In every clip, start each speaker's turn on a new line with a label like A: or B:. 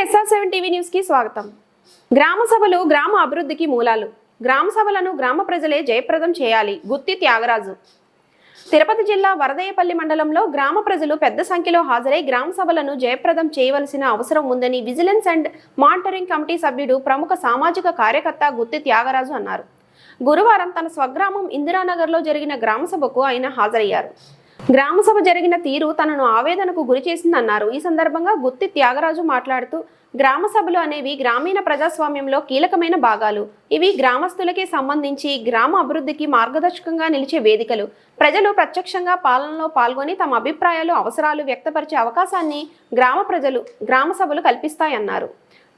A: SR seven TV న్యూస్కి స్వాగతం. గ్రామ సభలు గ్రామ అభివృద్ధికి మూలాలు. గ్రామ సభలను గ్రామ ప్రజలే జయప్రదం చేయాలి. గుత్తి త్యాగరాజు. తిరుపతి జిల్లా వరదయ్యపల్లి మండలంలో గ్రామ ప్రజలు పెద్ద సంఖ్యలో హాజరై గ్రామ సభలను జయప్రదం చేయవలసిన అవసరం ఉందని విజిలెన్స్ అండ్ మానిటరింగ్ కమిటీ సభ్యుడు ప్రముఖ సామాజిక కార్యకర్త గుత్తి త్యాగరాజు అన్నారు. గురువారం తన స్వగ్రామం ఇందిరానగర్లో జరిగిన గ్రామ సభకు ఆయన హాజరయ్యారు. గ్రామసభ జరిగిన తీరు తనను ఆవేదనకు గురి చేసిందన్నారు. ఈ సందర్భంగా గుత్తి త్యాగరాజు మాట్లాడుతూ గ్రామసభలు అనేవి గ్రామీణ ప్రజాస్వామ్యంలో కీలకమైన భాగాలు. ఇవి గ్రామస్తులకే సంబంధించి గ్రామ అభివృద్ధికి మార్గదర్శకంగా నిలిచే వేదికలు. ప్రజలు ప్రత్యక్షంగా పాలనలో పాల్గొని తమ అభిప్రాయాలు అవసరాలు వ్యక్తపరిచే అవకాశాన్ని గ్రామ ప్రజలు గ్రామ సభలు కల్పిస్తాయన్నారు.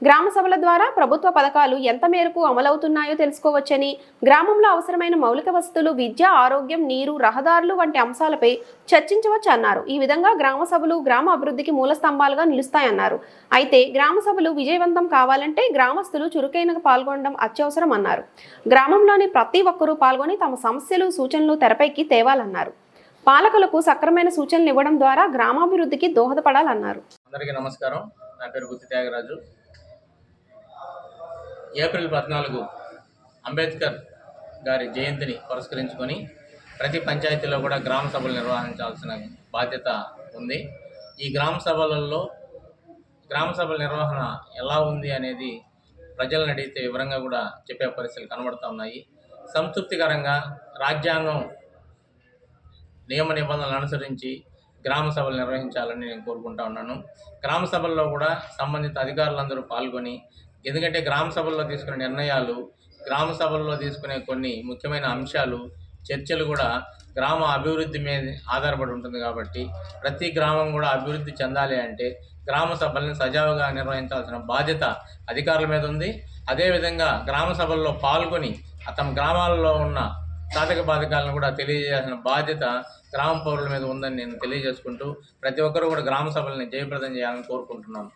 A: గ్రామ సభల ద్వారా ప్రభుత్వ పథకాలు ఎంత మేరకు అమలవుతున్నాయో తెలుసుకోవచ్చని గ్రామంలో అవసరమైన మౌలిక వసతులు విద్య ఆరోగ్యం నీరు రహదారులు వంటి అంశాలపై చర్చించవచ్చు అన్నారు. ఈ విధంగా గ్రామ సభలు గ్రామ అభివృద్ధికి మూల స్తంభాలుగా నిలుస్తాయన్నారు. అయితే గ్రామ సభలు విజయవంతం కావాలంటే గ్రామస్తులు చురుకైన పాల్గొనడం అత్యవసరం అన్నారు. గ్రామంలోని ప్రతి ఒక్కరూ పాల్గొని తమ సమస్యలు సూచనలు తెరపైకి తేవాలన్నారు. పాలకులకు సక్రమైన సూచనలు ఇవ్వడం ద్వారా గ్రామాభివృద్ధికి దోహదపడాలన్నారు.
B: అందరికీ నమస్కారం. నా పేరు గుత్తి త్యాగరాజు. ఏప్రిల్ పద్నాలుగు అంబేద్కర్ గారి జయంతిని పురస్కరించుకొని ప్రతి పంచాయతీలో కూడా గ్రామ సభలు నిర్వహించాల్సిన బాధ్యత ఉంది. ఈ గ్రామ సభలలో గ్రామ సభల నిర్వహణ ఎలా ఉంది అనేది ప్రజలను అడిగితే వివరంగా కూడా చెప్పే పరిస్థితులు కనబడుతూ ఉన్నాయి. సంతృప్తికరంగా రాజ్యాంగం నియమ నిబంధనలు అనుసరించి గ్రామ సభలు నిర్వహించాలని నేను కోరుకుంటా ఉన్నాను. గ్రామ సభల్లో కూడా సంబంధిత అధికారులందరూ పాల్గొని ఎందుకంటే గ్రామ సభల్లో తీసుకునే నిర్ణయాలు గ్రామ సభల్లో తీసుకునే కొన్ని ముఖ్యమైన అంశాలు చర్చలు కూడా గ్రామ అభివృద్ధి మీద ఆధారపడి ఉంటుంది కాబట్టి ప్రతి గ్రామం కూడా అభివృద్ధి చెందాలి అంటే గ్రామ సభల్ని సజావుగా నిర్వహించాల్సిన బాధ్యత అధికారుల మీద ఉంది. అదేవిధంగా గ్రామ సభల్లో పాల్గొని తమ గ్రామాలలో ఉన్న సాధక బాధకాలను కూడా తెలియజేయాల్సిన బాధ్యత గ్రామ పౌరుల మీద ఉందని నేను తెలియజేసుకుంటూ ప్రతి ఒక్కరూ కూడా గ్రామ సభల్ని జయప్రదం చేయాలని కోరుకుంటున్నాను.